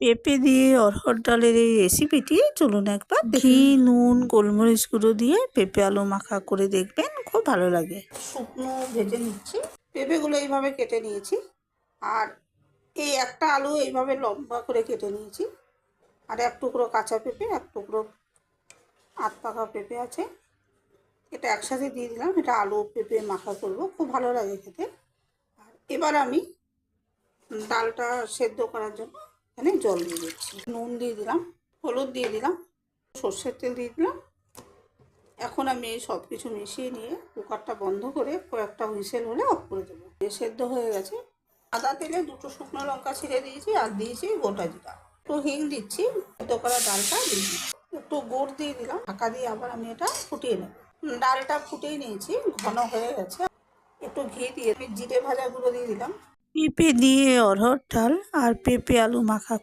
পেঁপে দিয়ে অরহর ডালের এই রেসিপিটি চলুন একবার ঘি নুন গোলমরিচ গুঁড়ো দিয়ে পেঁপে আলু মাখা করে দেখবেন খুব ভালো লাগে। শুকনো ভেজে নিচ্ছি। পেঁপেগুলো এইভাবে কেটে নিয়েছি। আর এই একটা আলু এইভাবে লম্বা করে কেটে নিয়েছি। আর এক টুকরো কাঁচা পেঁপে এক টুকরো আধ পাকা পেঁপে আছে। এটা একসাথে দিয়ে দিলাম। এটা আলু পেঁপে মাখা করব। খুব ভালো লাগে খেতে। আর এবার আমি ডালটা সেদ্ধ করার জন্য এখানে জল দিয়ে দিচ্ছি। নুন দিয়ে দিলাম, হলুদ দিয়ে দিলাম, সর্ষের তেল দিয়ে দিলাম। এখন আমি এই সব কিছু মিশিয়ে নিয়ে কুকারটা বন্ধ করে কয়েকটা হুইসেল হলে অফ করে দেবো। সেদ্ধ হয়ে গেছে। আদা তেলে দুটো শুকনো লঙ্কা ছিঁড়ে দিয়েছি আর দিয়েছি গোটা জিরা। একটু হিং দিচ্ছি, সেদ্ধ করা ডালটা দিয়ে একটু গুড় দিয়ে দিলাম, ঢাকা দিয়ে আবার আমি এটা ফুটিয়ে নেব। ডালটা ফুটিয়ে নিয়েছি, ঘন হয়ে গেছে। একটু ঘি দিয়ে আমি জিরে ভাজা গুঁড়ো দিয়ে দিলাম। পেঁপে দিয়ে অরহর ডাল আর পেঁপে আলু মাখা